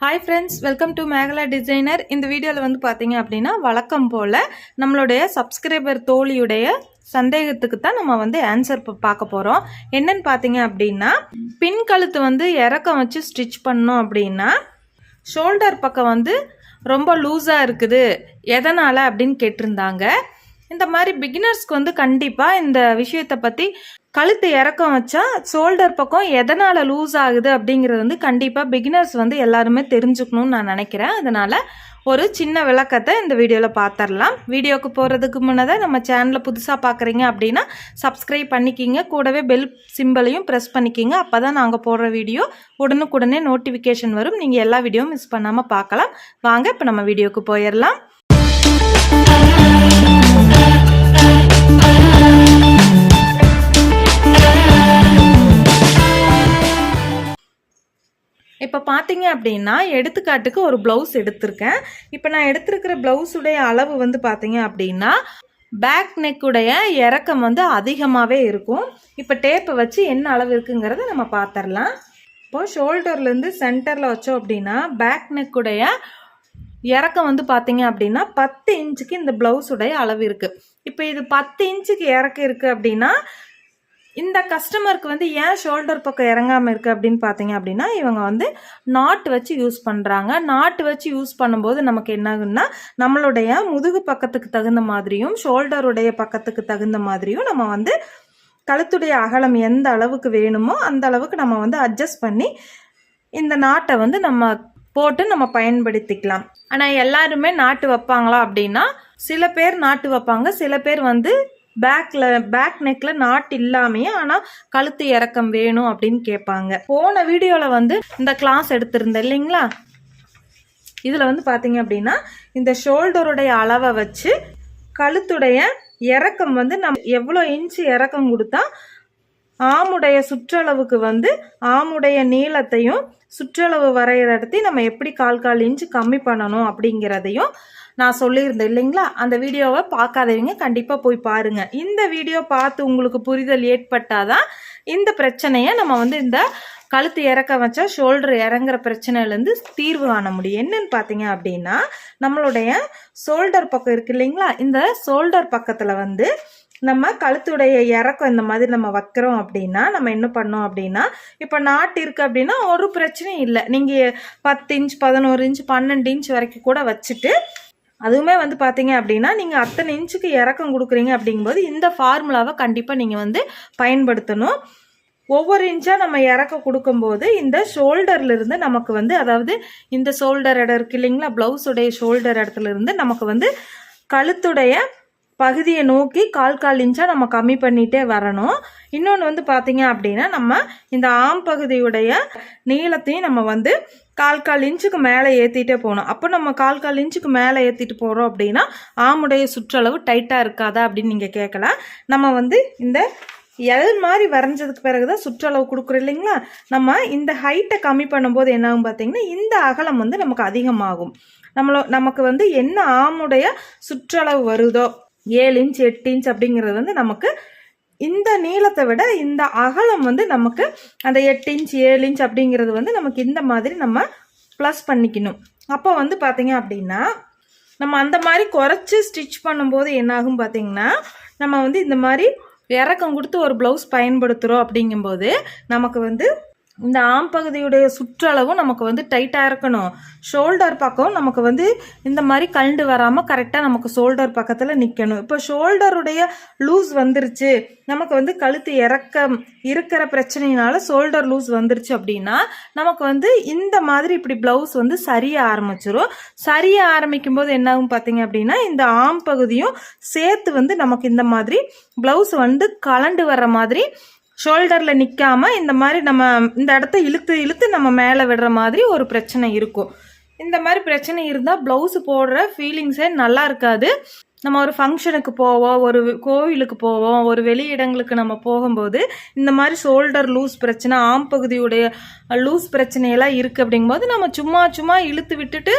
Hi friends welcome to Mekala designer இந்த வீடியோவில் வந்து பார்த்தீங்க அப்படின்னா வழக்கம் போல் நம்மளுடைய சப்ஸ்கிரைபர் தோழியுடைய சந்தேகத்துக்கு தான் நம்ம வந்து ஆன்சர் பார்க்க போகிறோம் என்னன்னு பார்த்தீங்க அப்படின்னா பின் கழுத்து வந்து இறக்கம் வச்சு ஸ்டிச் பண்ணோம் அப்படின்னா ஷோல்டர் பக்கம் வந்து ரொம்ப லூஸாக இருக்குது. எதனால் அப்படின்னு கேட்டிருந்தாங்க. இந்த மாதிரி பிகினர்ஸ்க்கு வந்து கண்டிப்பாக இந்த விஷயத்தை பற்றி கழுத்து இறக்கம் வச்சா ஷோல்டர் பக்கம் எதனால் லூஸ் ஆகுது அப்படிங்கிறது வந்து கண்டிப்பாக பிகினர்ஸ் வந்து எல்லாருமே தெரிஞ்சுக்கணும்னு நான் நினைக்கிறேன். அதனால் ஒரு சின்ன விளக்கத்தை இந்த வீடியோவில் பார்த்துடலாம் வீடியோக்கு போகிறதுக்கு முன்னதாக நம்ம சேனலை புதுசாக பார்க்குறீங்க அப்படின்னா சப்ஸ்கிரைப் பண்ணிக்கிங்க. கூடவே பெல் சிம்பிளையும் ப்ரெஸ் பண்ணிக்கிங்க. அப்போ தான் நாங்கள் போடுற வீடியோ உடனுக்குடனே நோட்டிஃபிகேஷன் வரும். நீங்கள் எல்லா வீடியோவும் மிஸ் பண்ணாமல் பார்க்கலாம் வாங்க இப்போ நம்ம வீடியோக்கு போயிடலாம் பார்த்தீங்க அப்படின்னா எடுத்துக்காட்டுக்கு ஒரு ப்ளவுஸ் எடுத்திருக்கேன். இப்போ நான் எடுத்திருக்கிற ப்ளவுஸுடைய அளவு வந்து பார்த்தீங்க அப்படின்னா பேக் நெக்குடைய இறக்கம் வந்து அதிகமாகவே இருக்கும். இப்போ டேப்பை வச்சு என்ன அளவு இருக்குங்கிறத நம்ம பார்த்துடலாம் இப்போ ஷோல்டர்லேருந்து சென்டரில் வச்சோம் அப்படின்னா பேக் நெக்குடைய இறக்கம் வந்து பார்த்தீங்க அப்படின்னா பத்து இன்ச்சுக்கு இந்த ப்ளவுஸுடைய அளவு இருக்குது இப்போ இது பத்து இன்ச்சுக்கு இறக்கம் இருக்குது அப்படின்னா இந்த கஸ்டமருக்கு வந்து ஏன் ஷோல்டர் பக்கம் இறங்காமல் இருக்குது அப்படின்னு பார்த்தீங்க அப்படின்னா இவங்க வந்து நாட் வச்சு யூஸ் பண்ணுறாங்க நாட் வச்சு யூஸ் பண்ணும்போது நமக்கு என்ன ஆகுன்னா நம்மளுடைய முதுகு பக்கத்துக்கு தகுந்த மாதிரியும் ஷோல்டருடைய பக்கத்துக்கு தகுந்த மாதிரியும் நம்ம வந்து கழுத்துடைய அகலம் எந்த அளவுக்கு வேணுமோ அந்த அளவுக்கு நம்ம வந்து அட்ஜஸ்ட் பண்ணி இந்த நாட்டை வந்து நம்ம போட்டு நம்ம பயன்படுத்திக்கலாம். ஆனால் எல்லாருமே நாட்டு வைப்பாங்களா அப்படின்னா சில பேர் நாட்டு வைப்பாங்க. சில பேர் வந்து பேக்ல பேக் நெக்ல நாட் இல்லாமையே ஆனால் கழுத்து இறக்கம் வேணும் அப்படின்னு கேட்பாங்க. போன வீடியோவில் வந்து இந்த கிளாஸ் எடுத்திருந்தேன் இல்லைங்களா? இதில் வந்து பார்த்தீங்க அப்படின்னா இந்த ஷோல்டருடைய அளவை வச்சு கழுத்துடைய இறக்கம் வந்து நம்ம எவ்வளோ இன்ச்சு இறக்கம் கொடுத்தா ஆமுடைய சுற்றளவுக்கு வந்து ஆமுடைய நீளத்தையும் சுற்றளவு வரைகிற இடத்தையும் நம்ம எப்படி கால் கால் இன்ச்சு கம்மி பண்ணணும் அப்படிங்கிறதையும் நான் சொல்லியிருந்தேன் இல்லைங்களா? அந்த வீடியோவை பார்க்காதவங்க கண்டிப்பாக போய் பாருங்கள் இந்த வீடியோ பார்த்து உங்களுக்கு புரிதல் ஏற்பட்டாதான் இந்த பிரச்சனையை நம்ம வந்து இந்த கழுத்து இறக்க வச்சா ஷோல்டர் இறங்குற பிரச்சனையிலேருந்து தீர்வு காண முடியும். என்னன்னு பார்த்தீங்க அப்படின்னா நம்மளுடைய ஷோல்டர் பக்கம் இருக்கு இல்லைங்களா? இந்த ஷோல்டர் பக்கத்தில் வந்து நம்ம கழுத்துடைய இறக்கம் இந்த மாதிரி நம்ம வைக்கிறோம் அப்படின்னா நம்ம என்ன பண்ணோம் அப்படின்னா இப்போ நாட்டு இருக்குது அப்படின்னா ஒரு பிரச்சனையும் இல்லை. நீங்கள் பத்து இன்ச் பதினோரு இன்ச் பன்னெண்டு இன்ச் வரைக்கும் கூட வச்சுட்டு அதுவுமே வந்து பார்த்தீங்க அப்படின்னா நீங்கள் அத்தனை இன்ச்சுக்கு இறக்கம் கொடுக்குறீங்க அப்படிங்கும்போது இந்த ஃபார்முலாவை கண்டிப்பாக நீங்கள் வந்து பயன்படுத்தணும். ஒவ்வொரு இன்ச்சாக நம்ம இறக்க கொடுக்கும்போது இந்த ஷோல்டர்லேருந்து நமக்கு வந்து அதாவது இந்த ஷோல்டர் இடம் இருக்கு இல்லைங்களா ப்ளவுஸுடைய ஷோல்டர் இடத்துல இருந்து நமக்கு வந்து கழுத்துடைய பகுதியை நோக்கி கால் கால் இன்ச்சாக நம்ம கம்மி பண்ணிகிட்டே வரணும். இன்னொன்று வந்து பார்த்தீங்க அப்படின்னா நம்ம இந்த ஆம் பகுதியுடைய நீளத்தையும் நம்ம வந்து கால் கால் இன்ச்சுக்கு மேலே ஏற்றிட்டே போகணும். அப்போ நம்ம கால் கால் இன்ச்சுக்கு மேலே ஏற்றிட்டு போகிறோம் அப்படின்னா ஆமுடைய சுற்றளவு டைட்டாக இருக்காதா அப்படின்னு நீங்கள் கேட்கலாம். நம்ம வந்து இந்த எல் மாதிரி வரைஞ்சதுக்கு பிறகு தான் சுற்றளவு கொடுக்குறோம் இல்லைங்களா? நம்ம இந்த ஹைட்டை கம்மி பண்ணும்போது என்னாகும் பார்த்தீங்கன்னா இந்த அகலம் வந்து நமக்கு அதிகமாகும். நம்மளோ நமக்கு வந்து என்ன ஆமுடைய சுற்றளவு வருதோ ஏழு இன்ச் எட்டு இன்ச் அப்படிங்கிறது வந்து நமக்கு இந்த நீளத்தை விட இந்த அகலம் வந்து நமக்கு அந்த எட்டு இன்ச் ஏழு இன்ச் அப்படிங்கிறது வந்து நமக்கு இந்த மாதிரி நம்ம ப்ளஸ் பண்ணிக்கணும். அப்போ வந்து பார்த்தீங்க அப்படின்னா நம்ம அந்த மாதிரி குறைச்சி ஸ்டிச் பண்ணும்போது என்னாகும் பார்த்தீங்கன்னா நம்ம வந்து இந்த மாதிரி இறக்கம் கொடுத்து ஒரு ப்ளவுஸ் பயன்படுத்துகிறோம் அப்படிங்கும்போது நமக்கு வந்து இந்த ஆம் பகுதியுடைய சுற்றளவும் நமக்கு வந்து டைட்டாக இருக்கணும். ஷோல்டர் பக்கம் நமக்கு வந்து இந்த மாதிரி கண்டு வராமல் கரெக்டாக நமக்கு ஷோல்டர் பக்கத்தில் நிற்கணும் இப்போ ஷோல்டருடைய லூஸ் வந்துருச்சு. நமக்கு வந்து கழுத்து இறக்கம் இருக்கிற பிரச்சனையினால ஷோல்டர் லூஸ் வந்துருச்சு அப்படின்னா நமக்கு வந்து இந்த மாதிரி இப்படி ப்ளவுஸ் வந்து சரிய ஆரம்பிச்சிரும். சரிய ஆரம்பிக்கும் போது என்னாகும் பார்த்தீங்க அப்படின்னா இந்த ஆம் பகுதியும் சேர்த்து வந்து நமக்கு இந்த மாதிரி ப்ளவுஸ் வந்து கலண்டு வர்ற மாதிரி ஷோல்டரில் நிற்காம இந்த மாதிரி நம்ம இந்த இடத்த இழுத்து இழுத்து நம்ம மேலே விடுற மாதிரி ஒரு பிரச்சனை இருக்கும். இந்த மாதிரி பிரச்சனை இருந்தால் ப்ளவுஸ் போடுற ஃபீலிங்ஸே நல்லா இருக்காது. நம்ம ஒரு ஃபங்க்ஷனுக்கு போவோம் ஒரு கோவிலுக்கு போவோம் ஒரு வெளி இடங்களுக்கு நம்ம போகும்போது இந்த மாதிரி ஷோல்டர் லூஸ் பிரச்சனை ஆம் பகுதியுடைய லூஸ் பிரச்சனையெல்லாம் இருக்குது அப்படிங்கும்போது நம்ம சும்மா சும்மா இழுத்து விட்டுட்டு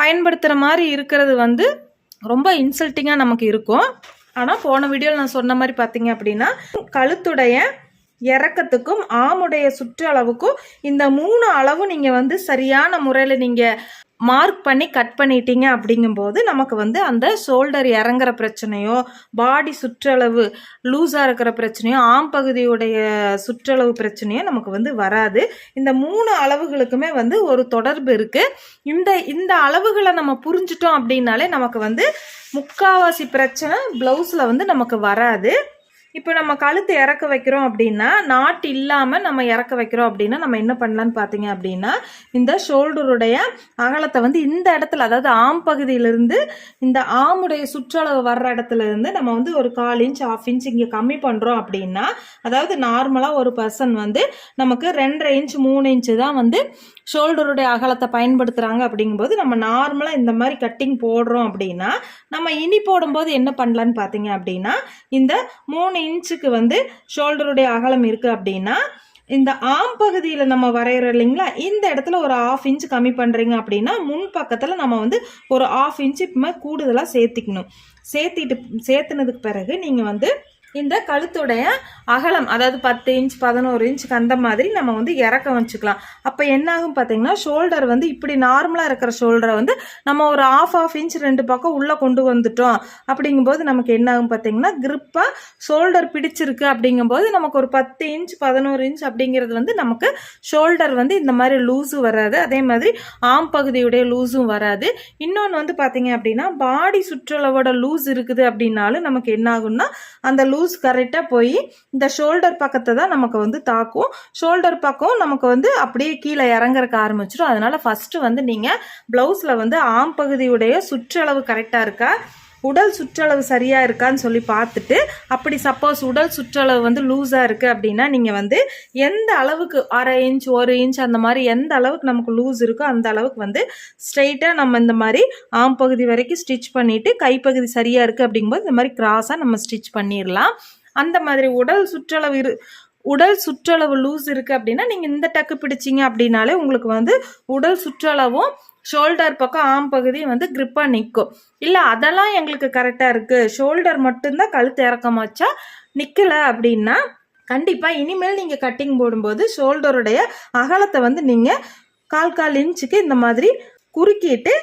பயன்படுத்துகிற மாதிரி இருக்கிறது வந்து ரொம்ப இன்சல்ட்டிங்காக நமக்கு இருக்கும். ஆனால் போன வீடியோவில் நான் சொன்ன மாதிரி பார்த்தீங்க அப்படின்னா கழுத்துடைய இறக்கத்துக்கும் ஆமுடைய சுற்றளவுக்கும் இந்த மூணு அளவும் நீங்கள் வந்து சரியான முறையில் நீங்கள் மார்க் பண்ணி கட் பண்ணிட்டீங்க அப்படிங்கும்போது நமக்கு வந்து அந்த ஷோல்டர் இறங்குற பிரச்சனையோ பாடி சுற்றளவு லூஸாக இருக்கிற பிரச்சனையோ ஆம் பகுதியுடைய சுற்றளவு பிரச்சனையோ நமக்கு வந்து வராது. இந்த மூணு அளவுகளுக்குமே வந்து ஒரு தொடர்பு இருக்குது இந்த இந்த அளவுகளை நம்ம புரிஞ்சிட்டோம் அப்படின்னாலே நமக்கு வந்து முக்காவாசி பிரச்சனை ப்ளவுஸில் வந்து நமக்கு வராது. இப்போ நம்ம கழுத்து இறக்க வைக்கிறோம் அப்படின்னா நாட் இல்லாமல் நம்ம இறக்க வைக்கிறோம் அப்படின்னா நம்ம என்ன பண்ணலான்னு பார்த்தீங்க அப்படின்னா இந்த ஷோல்டருடைய அகலத்தை வந்து இந்த இடத்துல அதாவது ஆம் பகுதியிலிருந்து இந்த ஆமுடைய சுற்றளவு வர்ற இடத்துல இருந்து நம்ம வந்து ஒரு கால் இன்ச் ஆஃப் இன்ச் இங்கே கம்மி பண்ணுறோம் அப்படின்னா அதாவது நார்மலாக ஒரு பர்சன் வந்து நமக்கு ரெண்டரை இன்ச் மூணு இன்ச்சு தான் வந்து ஷோல்டருடைய அகலத்தை பயன்படுத்துகிறாங்க அப்படிங்கும்போது நம்ம நார்மலாக இந்த மாதிரி கட்டிங் போடுறோம் அப்படின்னா நம்ம இனி போடும்போது என்ன பண்ணலான்னு பார்த்தீங்க அப்படின்னா இந்த மூணு இன்ச்சுக்கு வந்து ஷோல்டருடைய அகலம் இருக்குது அப்படின்னா இந்த ஆம் பகுதியில் நம்ம வரைகிறோம் இல்லைங்களா? இந்த இடத்துல ஒரு ஆஃப் இன்ச் கம்மி பண்ணுறீங்க அப்படின்னா முன் பக்கத்தில் நம்ம வந்து ஒரு ஆஃப் இன்ச்சு இப்போ கூடுதலாக சேர்த்திக்கணும். சேர்த்திட்டு சேர்த்துனதுக்கு பிறகு நீங்கள் வந்து இந்த கழுத்துடைய அகலம் அதாவது பத்து இன்ச் பதினோரு இன்ச்சுக்கு அந்த மாதிரி நம்ம வந்து இறக்க வச்சுக்கலாம். அப்போ என்ன ஆகும் பார்த்தீங்கன்னா ஷோல்டர் வந்து இப்படி நார்மலாக இருக்கிற ஷோல்டரை வந்து நம்ம ஒரு ஆஃப் ஆஃப் இன்ச் ரெண்டு பக்கம் உள்ளே கொண்டு வந்துட்டோம். அப்படிங்கும்போது நமக்கு என்ன ஆகும் பார்த்தீங்கன்னா கிரிப்பாக ஷோல்டர் பிடிச்சிருக்கு அப்படிங்கும்போது நமக்கு ஒரு பத்து இன்ச் பதினோரு இன்ச் அப்படிங்கிறது வந்து நமக்கு ஷோல்டர் வந்து இந்த மாதிரி லூஸும் வராது. அதே மாதிரி ஆம் பகுதியுடைய லூஸும் வராது. இன்னொன்று வந்து பார்த்தீங்க அப்படின்னா பாடி சுற்றளவோட லூஸ் இருக்குது அப்படின்னாலும் நமக்கு என்ன ஆகும்னா அந்த லூஸ் கரெக்டாக போய் இந்த ஷோல்டர் பக்கத்தை தான் நமக்கு வந்து தாக்கும். ஷோல்டர் பக்கம் நமக்கு வந்து அப்படியே கீழே இறங்குறக்க ஆரம்பிச்சிடும் அதனால ஃபஸ்ட்டு வந்து நீங்கள் ப்ளவுஸில் வந்து ஆம் பகுதியுடைய சுற்றளவு கரெக்டாக இருக்கா? உடல் சுற்றளவு சரியாக இருக்கான்னு சொல்லி பார்த்துட்டு அப்படி சப்போஸ் உடல் சுற்றளவு வந்து லூஸாக இருக்குது அப்படின்னா நீங்கள் வந்து எந்த அளவுக்கு அரை இன்ச் ஒரு இன்ச் அந்த மாதிரி எந்த அளவுக்கு நமக்கு லூஸ் இருக்கோ அந்த அளவுக்கு வந்து ஸ்ட்ரைட்டாக நம்ம இந்த மாதிரி ஆம் பகுதி வரைக்கும் ஸ்டிச் பண்ணிவிட்டு கைப்பகுதி சரியாக இருக்குது அப்படிங்கும்போது இந்த மாதிரி கிராஸாக நம்ம ஸ்டிச் பண்ணிடலாம் அந்த மாதிரி உடல் சுற்றளவு இரு உடல் சுற்றளவு லூஸ் இருக்குது அப்படின்னா நீங்கள் இந்த டக்கு பிடிச்சிங்க அப்படின்னாலே உங்களுக்கு வந்து உடல் சுற்றளவும் ஷோல்டர் பக்கம் ஆம் பகுதி வந்து கிரிப்பாக நிற்கும் இல்லை அதெல்லாம் எங்களுக்கு கரெக்டாக இருக்குது ஷோல்டர் மட்டும்தான் கழுத்து இறக்கம் வச்சா நிற்கலை அப்படின்னா கண்டிப்பாக இனிமேல் நீங்கள் கட்டிங் போடும்போது ஷோல்டருடைய அகலத்தை வந்து நீங்கள் கால் கால் இன்ச்சுக்கு இந்த மாதிரி குறுக்கிட்டு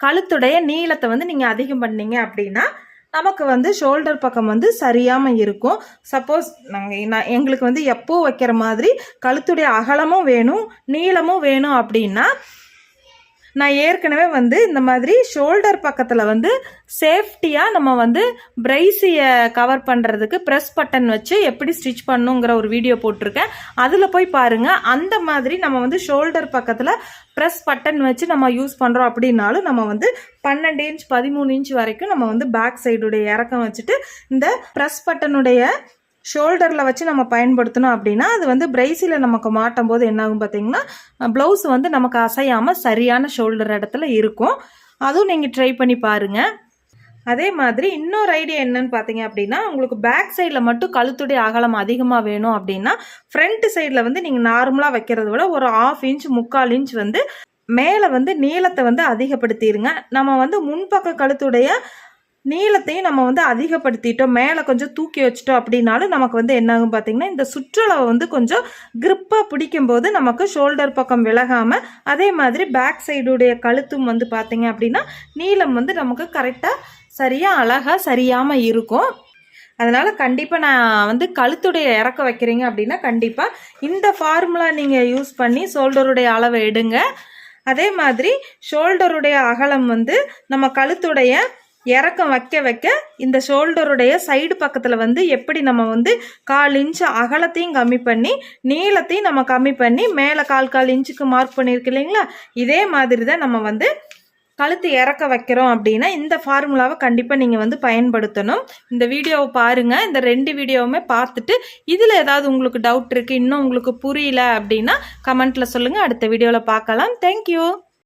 கழுத்துடைய நீளத்தை வந்து நீங்கள் அதிகம் பண்ணீங்க அப்படின்னா நமக்கு வந்து ஷோல்டர் பக்கம் வந்து சரியாமல் இருக்கும். சப்போஸ் நாங்கள் நான் எங்களுக்கு வந்து எப்போ வைக்கிற மாதிரி கழுத்துடைய அகலமும் வேணும் நீளமும் வேணும் அப்படின்னா நான் ஏற்கனவே வந்து இந்த மாதிரி ஷோல்டர் பக்கத்தில் வந்து சேஃப்டியாக நம்ம வந்து பிரைஸியை கவர் பண்ணுறதுக்கு ப்ரெஸ் பட்டன் வச்சு எப்படி ஸ்டிச் பண்ணுங்கிற ஒரு வீடியோ போட்டிருக்கேன். அதில் போய் பாருங்கள் அந்த மாதிரி நம்ம வந்து ஷோல்டர் பக்கத்தில் ப்ரெஸ் பட்டன் வச்சு நம்ம யூஸ் பண்ணுறோம் அப்படின்னாலும் நம்ம வந்து பன்னெண்டு இன்ச் பதிமூணு இன்ச் வரைக்கும் நம்ம வந்து பேக் சைடுடைய இறக்கம் வச்சுட்டு இந்த ப்ரெஸ் பட்டனுடைய ஷோல்டரில் வச்சு நம்ம பயன்படுத்தணும் அப்படின்னா அது வந்து பிரைஸில் நமக்கு மாட்டும் போது என்னாகும் பார்த்தீங்கன்னா ப்ளவுஸ் வந்து நமக்கு அசையாமல் சரியான ஷோல்டர் இடத்துல இருக்கும். அதுவும் நீங்கள் ட்ரை பண்ணி பாருங்கள் அதே மாதிரி இன்னொரு ஐடியா என்னன்னு பார்த்தீங்க அப்படின்னா உங்களுக்கு பேக் சைடில் மட்டும் கழுத்துடைய அகலம் அதிகமாக வேணும் அப்படின்னா ஃப்ரண்ட் சைடில் வந்து நீங்கள் நார்மலாக வைக்கிறத விட ஒரு ஆஃப் இன்ச் முக்கால் இன்ச் வந்து மேலே வந்து நீளத்தை வந்து அதிகப்படுத்திடுங்க நம்ம வந்து முன்பக்க கழுத்துடைய நீளத்தையும் நம்ம வந்து அதிகப்படுத்திட்டோம். மேலே கொஞ்சம் தூக்கி வச்சிட்டோம் அப்படின்னாலும் நமக்கு வந்து என்னாகும் பார்த்தீங்கன்னா இந்த சுற்றளவை வந்து கொஞ்சம் கிரிப்பாக பிடிக்கும்போது நமக்கு ஷோல்டர் பக்கம் விலகாமல் அதே மாதிரி பேக் சைடுடைய கழுத்தும் வந்து பார்த்தீங்க அப்படின்னா நீளம் வந்து நமக்கு கரெக்டாக சரியாக அழகாக சரியாமல் இருக்கும். அதனால் கண்டிப்பாக நான் வந்து கழுத்துடைய இறக்க வைக்கிறீங்க அப்படின்னா கண்டிப்பாக இந்த ஃபார்முலா நீங்கள் யூஸ் பண்ணி ஷோல்டருடைய அளவை எடுங்க. அதே மாதிரி ஷோல்டருடைய அகலம் வந்து நம்ம கழுத்துடைய இறக்கம் வைக்க வைக்க இந்த ஷோல்டருடைய சைடு பக்கத்தில் வந்து எப்படி நம்ம வந்து கால் இன்ச் அகலத்தையும் கம்மி பண்ணி நீளத்தையும் நம்ம கம்மி பண்ணி மேலே கால் கால் இன்ச்சுக்கு மார்க் பண்ணியிருக்கு இல்லைங்களா? இதே மாதிரி தான் நம்ம வந்து கழுத்து இறக்க வைக்கிறோம் அப்படின்னா இந்த ஃபார்முலாவை கண்டிப்பாக நீங்கள் வந்து பயன்படுத்தணும். இந்த வீடியோவை பாருங்கள் இந்த ரெண்டு வீடியோவுமே பார்த்துட்டு இதில் ஏதாவது உங்களுக்கு டவுட் இருக்குது இன்னும் உங்களுக்கு புரியல அப்படின்னா கமெண்ட்டில் சொல்லுங்கள் அடுத்த வீடியோவில் பார்க்கலாம். தேங்க்யூ